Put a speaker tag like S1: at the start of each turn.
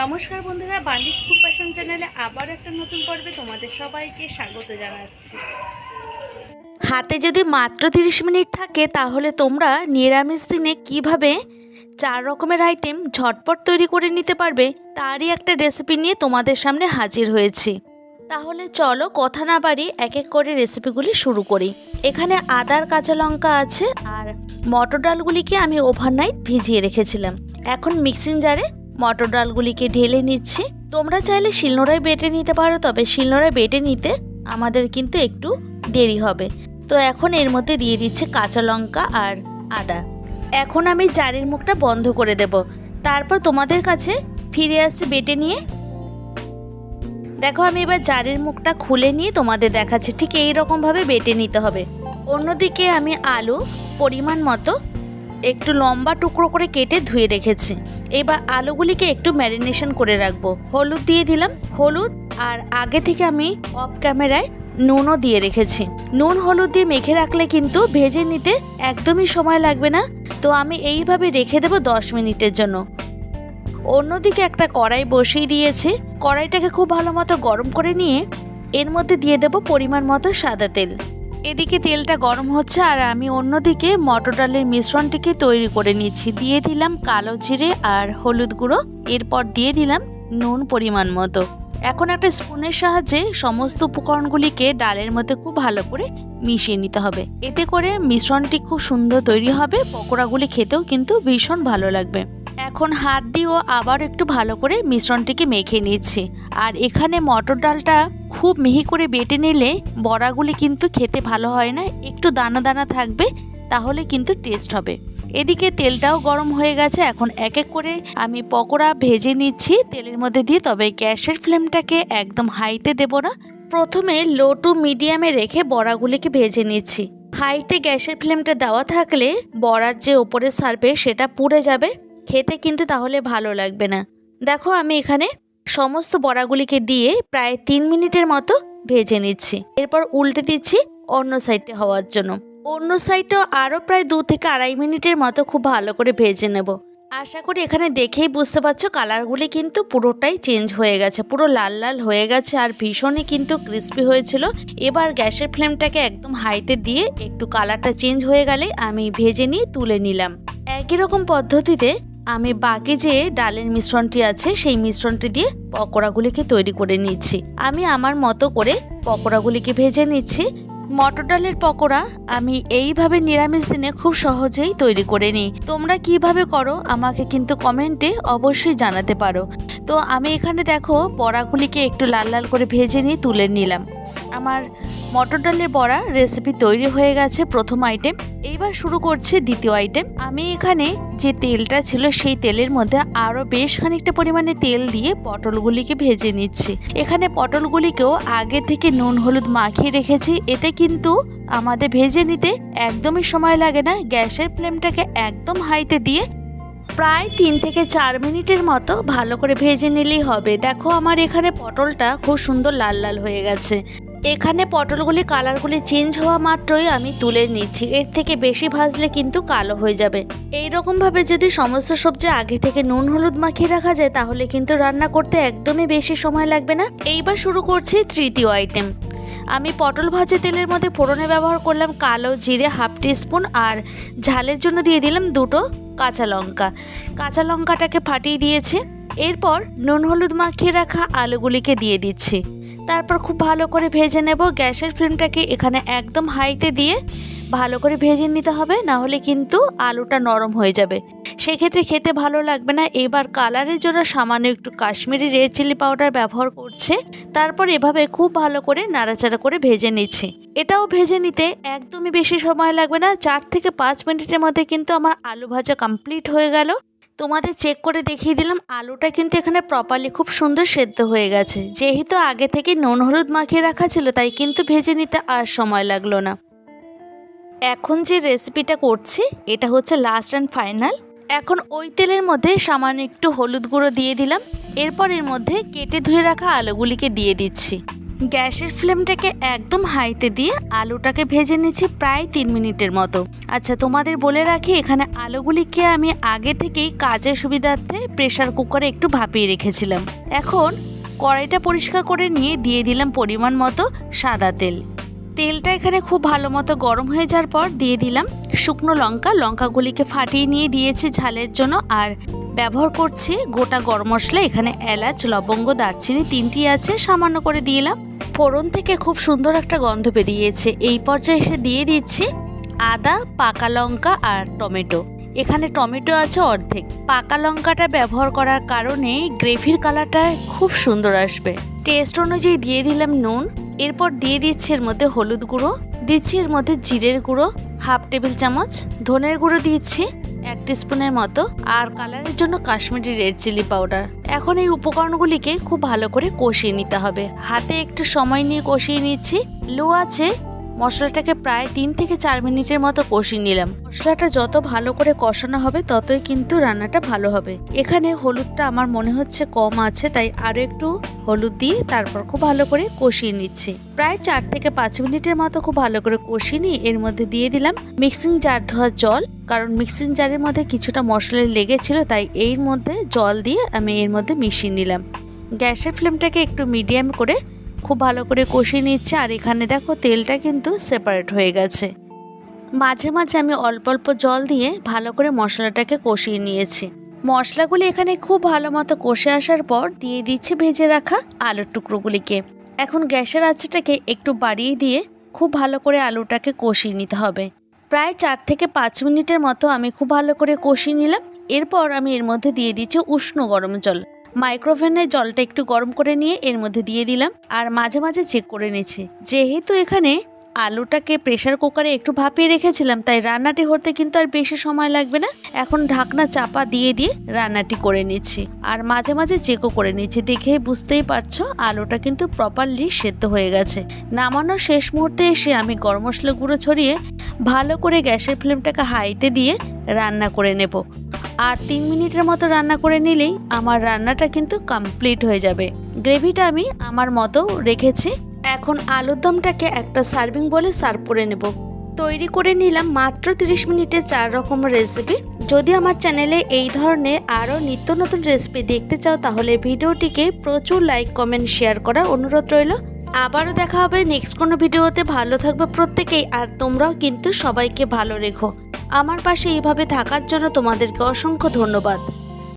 S1: নমস্কার বন্ধুরা, বান্ডিস food passion চ্যানেলে আবার একটা নতুন পর্বে তোমাদের সবাইকে স্বাগত জানাচ্ছি। হাতে যদি মাত্র তিরিশ মিনিট থাকে, তাহলে তোমরা নিরামিষ দিনে কীভাবে চার রকমের আইটেম ঝটপট তৈরি করে নিতে পারবে, তারই একটা রেসিপি নিয়ে তোমাদের সামনে হাজির হয়েছি। তাহলে চলো কথা না বাড়ি এক এক করে রেসিপিগুলি শুরু করি। এখানে আদার কাঁচা লঙ্কা আছে আর মটর ডালগুলিকে আমি ওভারনাইট ভিজিয়ে রেখেছিলাম। এখন মিক্সিং জারে মটর ডালগুলিকে ঢেলে নিচ্ছি। তোমরা চাইলে শিলনোড়ায় বেটে নিতে পারো, তবে শিলনোড়ায় বেটে নিতে আমাদের কিন্তু একটু দেরি হবে। তো এখন এর মধ্যে দিয়ে দিচ্ছি কাঁচা লঙ্কা আর আদা। এখন আমি জারের মুখটা বন্ধ করে দেব। তারপর তোমাদের কাছে ফিরে আসছে বেটে নিয়ে। দেখো, আমি এবার জারের মুখটা খুলে নিয়ে তোমাদের দেখাচ্ছি। ঠিক এই রকমভাবে বেটে নিতে হবে। অন্যদিকে আমি আলু পরিমাণ মতো একটু লম্বা টুকরো করে কেটে ধুয়ে রেখেছি। এবার আলুগুলিকে একটু ম্যারিনেশন করে রাখব। হলুদ দিয়ে দিলাম। হলুদ আর আগে থেকে আমি অফ ক্যামেরায় নুনও দিয়ে রেখেছি। নুন হলুদ দিয়ে মেখে রাখলে কিন্তু ভেজে নিতে একদমই সময় লাগবে না। তো আমি এইভাবে রেখে দেবো দশ মিনিটের জন্য। অন্যদিকে একটা কড়াই বসিয়ে দিয়েছি। কড়াইটাকে খুব ভালো মতো গরম করে নিয়ে এর মধ্যে দিয়ে দেব পরিমাণ মতো সাদা তেল। এদিকে তেলটা গরম হচ্ছে আর আমি অন্যদিকে মটর ডালের মিশ্রণটিকে তৈরি করে নিচ্ছি। দিয়ে দিলাম কালো জিরে আর হলুদ গুঁড়ো। এরপর দিয়ে দিলাম নুন পরিমাণ মতো। এখন একটা স্পুনের সাহায্যে সমস্ত উপকরণগুলিকে ডালের মধ্যে খুব ভালো করে মিশিয়ে নিতে হবে। এতে করে মিশ্রণটি খুব সুন্দর তৈরি হবে। পকোড়াগুলি খেতেও কিন্তু ভীষণ ভালো লাগবে। এখন হাত দিয়েও আবার একটু ভালো করে মিশ্রণটিকে মেখে নিচ্ছি। আর এখানে মটর ডালটা খুব মিহি করে বেটে নিলে বড়াগুলি কিন্তু খেতে ভালো হয় না, একটু দানা দানা থাকবে, তাহলে কিন্তু টেস্ট হবে। এদিকে তেলটাও গরম হয়ে গেছে, এখন এক এক করে আমি পকোড়া ভেজে নিচ্ছি। তেলের মধ্যে দিয়ে, তবে গ্যাসের ফ্লেমটাকে একদম হাইতে দেব না। প্রথমে লো টু মিডিয়ামে রেখে বড়াগুলিকে ভেজে নিচ্ছি। হাইতে গ্যাসের ফ্লেমটা দেওয়া থাকলে বড়ার যে ওপরের সার্ভে সেটা পুড়ে যাবে। খেতে কিন্তু তাহলে ভালো লাগবে না। দেখো আমি এখানে সমস্ত বড়াগুলিকে দিয়ে প্রায় তিন মিনিটের মতো ভেজে নিচ্ছি। এরপর উল্টে দিচ্ছি অন্য সাইডে হওয়ার জন্য। অন্য সাইডটাও আরও প্রায় দু থেকে আড়াই মিনিটের মতো খুব ভালো করে ভেজে নেব। আশা করি এখানে দেখেই বুঝতে পারছ কালারগুলি কিন্তু পুরোটাই চেঞ্জ হয়ে গেছে। পুরো লাল লাল হয়ে গেছে আর ভীষণই কিন্তু ক্রিস্পি হয়েছিল। এবার গ্যাসের ফ্লেমটাকে একদম হাইতে দিয়ে একটু কালারটা চেঞ্জ হয়ে গেলে আমি ভেজে নিয়ে তুলে নিলাম। একই রকম পদ্ধতিতে আমি বাকি যে ডালের মিশ্রণটি আছে, সেই মিশ্রণটি দিয়ে পকোড়াগুলিকে তৈরি করে নিচ্ছি। আমি আমার মতো করে পকোড়াগুলিকে ভেজে নিচ্ছি। মটর ডালের পকোড়া আমি এইভাবে নিরামিষ দিনে খুব সহজেই তৈরি করে নিই। তোমরা কীভাবে করো আমাকে কিন্তু কমেন্টে অবশ্যই জানাতে পারো। তো আমি এখানে দেখো বড়াগুলিকে একটু লাল লাল করে ভেজে নিয়ে তুলে নিলাম। আমার মটর ডালের বড়া রেসিপি তৈরি হয়ে গেছে প্রথম আইটেম এইবার শুরু করছি দ্বিতীয় আইটেম আমি এখানে যে তেলটা ছিল সেই তেলের মধ্যে আরও বেশ খানিকটা পরিমাণে তেল দিয়ে পটলগুলিকে ভেজে নিচ্ছি। এখানে পটলগুলিকেও আগে থেকে নুন, হলুদ মাখিয়ে রেখেছি। এতে কিন্তু আমাদের ভেজে নিতে একদমই সময় লাগে না। গ্যাসের ফ্লেমটাকে একদম হাইতে দিয়ে প্রায় তিন থেকে চার মিনিটের মতো ভালো করে ভেজে নিলেই হবে। দেখো আমার এখানে পটলটা খুব সুন্দর লাল লাল হয়ে গেছে। এখানে পটলগুলি, কালারগুলি চেঞ্জ হওয়া মাত্রই আমি তুলে নিচ্ছি। এর থেকে বেশি ভাজলে কিন্তু কালো হয়ে যাবে। এই রকমভাবে যদি সমস্ত সবজি আগে থেকে নুন, হলুদ মাখিয়ে রাখা যায়, তাহলে কিন্তু রান্না করতে একদমই বেশি সময় লাগবে না। এইবার শুরু করছি তৃতীয় আইটেম আমি পটল ভাজে তেলের মধ্যে ফোড়নে ব্যবহার করলাম কালো জিরে হাফ স্পুন আর ঝালের জন্য দিয়ে দিলাম দুটো কাঁচা লঙ্কা। কাঁচা লঙ্কাটাকে ফাটিয়ে দিয়েছে। এরপর নুন হলুদ মাখিয়ে রাখা আলুগুলিকে দিয়ে দিচ্ছি। তারপর খুব ভালো করে ভেজে নেব। গ্যাসের ফ্লেমটাকে এখানে একদম হাইতে দিয়ে ভালো করে ভেজে নিতে হবে না হলে কিন্তু আলুটা নরম হয়ে যাবে। সেক্ষেত্রে খেতে ভালো লাগবে না। এবার কালারের জন্য সামান্য একটু কাশ্মীরি রেড চিলি পাউডার ব্যবহার করছে। তারপর এভাবে খুব ভালো করে নাড়াচাড়া করে ভেজে নিচ্ছে। এটাও ভেজে নিতে একদমই বেশি সময় লাগবে না। চার থেকে পাঁচ মিনিটের মধ্যে কিন্তু আমার আলু ভাজা কমপ্লিট হয়ে গেল। তোমাদের চেক করে দেখিয়ে দিলাম, আলুটা কিন্তু এখানে প্রপারলি খুব সুন্দর সেদ্ধ হয়ে গেছে। যেহেতু আগে থেকে নুন হলুদ মাখিয়ে রাখা ছিল, তাই কিন্তু ভেজে নিতে আর সময় লাগল না। এখন যে রেসিপিটা করছি, এটা হচ্ছে লাস্ট অ্যান্ড ফাইনাল এখন ওই তেলের মধ্যে সামান্য একটু হলুদ গুঁড়ো দিয়ে দিলাম। এরপর এর মধ্যে কেটে ধুয়ে রাখা আলুগুলিকে দিয়ে দিচ্ছি। গ্যাসের ফ্লেমটাকে একদম হাইতে দিয়ে আলুটাকে ভেজে নিচ্ছি প্রায় তিন মিনিটের মতো। আচ্ছা তোমাদের বলে রাখি, এখানে আলুগুলিকে আমি আগে থেকেই কাজের সুবিধার্থে প্রেসার কুকারে একটু ভাপিয়ে রেখেছিলাম। এখন কড়াইটা পরিষ্কার করে নিয়ে দিয়ে দিলাম পরিমাণ মতো সাদা তেল। তেলটা এখানে খুব ভালো মতো গরম হয়ে যাওয়ার পর দিয়ে দিলাম শুকনো লঙ্কা। লঙ্কাগুলিকে ফাটিয়ে নিয়ে দিয়েছি ঝালের জন্য আর ব্যবহার করছি গোটা গরম মশলা। এখানে এলাচ, লবঙ্গ, দারচিনি তিনটি আছে, সামান্য করে দিলাম। ফোড়ন থেকে খুব সুন্দর একটা গন্ধ বেরিয়েছে। এই পর্যায়ে এসে দিয়ে দিচ্ছি আদা, পাকা লঙ্কা আর টমেটো। এখানে টমেটো আছে অর্ধেক। পাকা লঙ্কাটা ব্যবহার করার কারণে গ্রেভির কালারটা খুব সুন্দর আসবে। টেস্ট অনুযায়ী দিয়ে দিলাম নুন। এরপর দিয়ে দিচ্ছি এর মধ্যে হলুদ গুঁড়ো, দিচ্ছি এর মধ্যে জিরের গুঁড়ো, হাফ টেবিল চামচ, ধনের গুঁড়ো দিচ্ছি, এক স্পুনের মতো, আর কালারের জন্য কাশ্মীরি রেড চিলি পাউডার। এখন এই উপকরণগুলিকে খুব ভালো করে কষিয়ে নিতে হবে। হাতে একটু সময় নিয়ে কষিয়ে নিচ্ছি। লো আছে মশলাটাকে প্রায় তিন থেকে চার মিনিটের মতো কষিয়ে নিলাম। মশলাটা যত ভালো করে কষানো হবে, ততই কিন্তু রান্নাটা ভালো হবে। এখানে হলুদটা আমার মনে হচ্ছে কম আছে, তাই আরও একটু হলুদ দিয়ে তারপর খুব ভালো করে কষিয়ে নিচ্ছি। প্রায় চার থেকে পাঁচ মিনিটের মতো খুব ভালো করে কষিয়ে নিয়ে এর মধ্যে দিয়ে দিলাম মিক্সিং জার ধোয়া জল। কারণ মিক্সিং জারের মধ্যে কিছুটা মশলা লেগেছিল, তাই এর মধ্যে জল দিয়ে আমি এর মধ্যে মিশিয়ে নিলাম। গ্যাসের ফ্লেমটাকে একটু মিডিয়াম করে খুব ভালো করে কষিয়ে নিচ্ছে আর এখানে দেখো তেলটা কিন্তু সেপারেট হয়ে গেছে। মাঝে মাঝে আমি অল্প অল্প জল দিয়ে ভালো করে মশলাটাকে কষিয়ে নিয়েছি। মশলাগুলি এখানে খুব ভালো মতো কষে আসার পর দিয়ে দিচ্ছি ভেজে রাখা আলুর টুকরোগুলিকে। এখন গ্যাসের আঁচটাকে একটু বাড়িয়ে দিয়ে খুব ভালো করে আলুটাকে কষিয়ে নিতে হবে। প্রায় চার থেকে পাঁচ মিনিটের মতো আমি খুব ভালো করে কষিয়ে নিলাম। এরপর আমি এর মধ্যে দিয়ে দিচ্ছি উষ্ণ গরম জল। মাইক্রোওভেনে জলটা একটু গরম করে নিয়ে এর মধ্যে দিয়ে দিলাম আর মাঝে মাঝে চেক করে নিচ্ছি যেহেতু এখানে আলুটাকে প্রেসার কুকারে একটু ভাপিয়ে রেখেছিলাম, তাই রান্নাটি হতে কিন্তু আর বেশি সময় লাগবে না। এখন ঢাকনা চাপা দিয়ে দিয়ে রান্নাটি করে নিচ্ছি আর মাঝে মাঝে চেকও করে নিচ্ছি। দেখে বুঝতেই পারছ, আলুটা কিন্তু প্রপারলি সেদ্ধ হয়ে গেছে। নামানোর শেষ মুহূর্তে এসে আমি গরম মশলা গুঁড়ো ছড়িয়ে ভালো করে গ্যাসের ফ্লেমটাকে হাইতে দিয়ে রান্না করে নেব। আর তিন মিনিটের মতো রান্না করে নিলেই আমার রান্নাটা কিন্তু কমপ্লিট হয়ে যাবে। গ্রেভিটা আমি আমার মতো রেখেছি। এখন আলুর দমটাকে একটা সার্ভিং বলে সার্ভ করে নেব। তৈরি করে নিলাম মাত্র 30 মিনিটে চার রকম রেসিপি যদি আমার চ্যানেলে এই ধরনের আরও নিত্য নতুন রেসিপি দেখতে চাও, তাহলে ভিডিওটিকে প্রচুর লাইক কমেন্ট শেয়ার করার অনুরোধ রইল। আবারও দেখা হবে নেক্সট কোনো ভিডিওতে ভালো থাকবে প্রত্যেকেই আর তোমরাও কিন্তু সবাইকে ভালো রেখো। আমার পাশে এভাবে থাকার জন্য তোমাদেরকে অসংখ্য ধন্যবাদ।